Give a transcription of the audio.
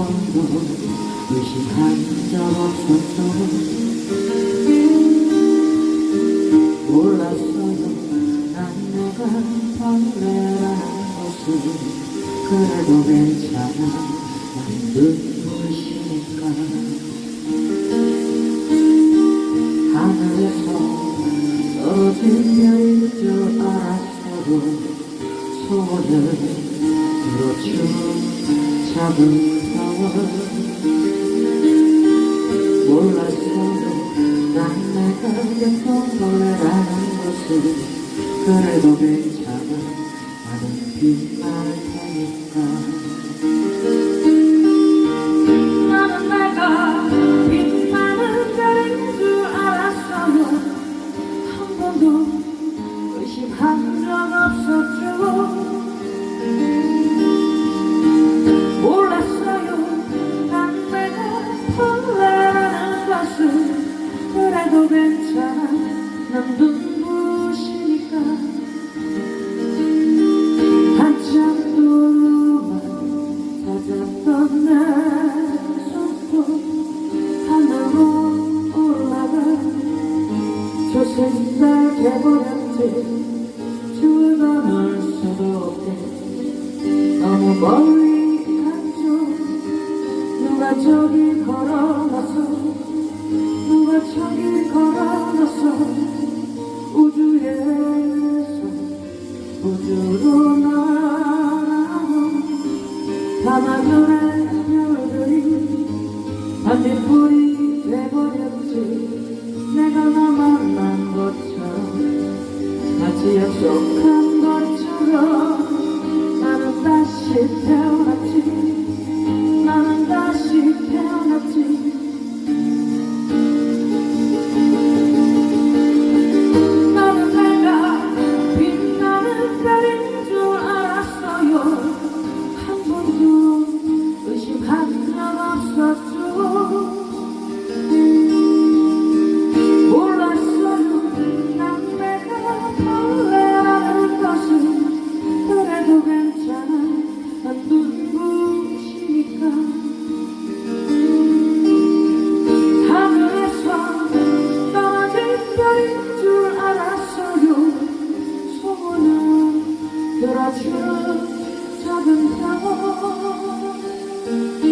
번도 의식한 적 없었죠 몰랐어요 난 내가 벌레라는 것을 그래도 괜찮아 난 눈부시니까 하늘에서 떨어진 별인 줄 알았어도 소원을 이뤄준 작은 사월 몰랐어도 난 내가 예쁜 벌레라는 것을 그래도 괜찮아. 나는 빛날 테니까 저 새날 돼버렸지. 주변을 수도 없게. 너무 멀리 우주로 날아온 밤하늘의 별들이 반딧불이 돼버렸지. 내가 너 만난 것처럼 마치 약속한 것 줄 알았어요. 소문을 들어준 작 그 러.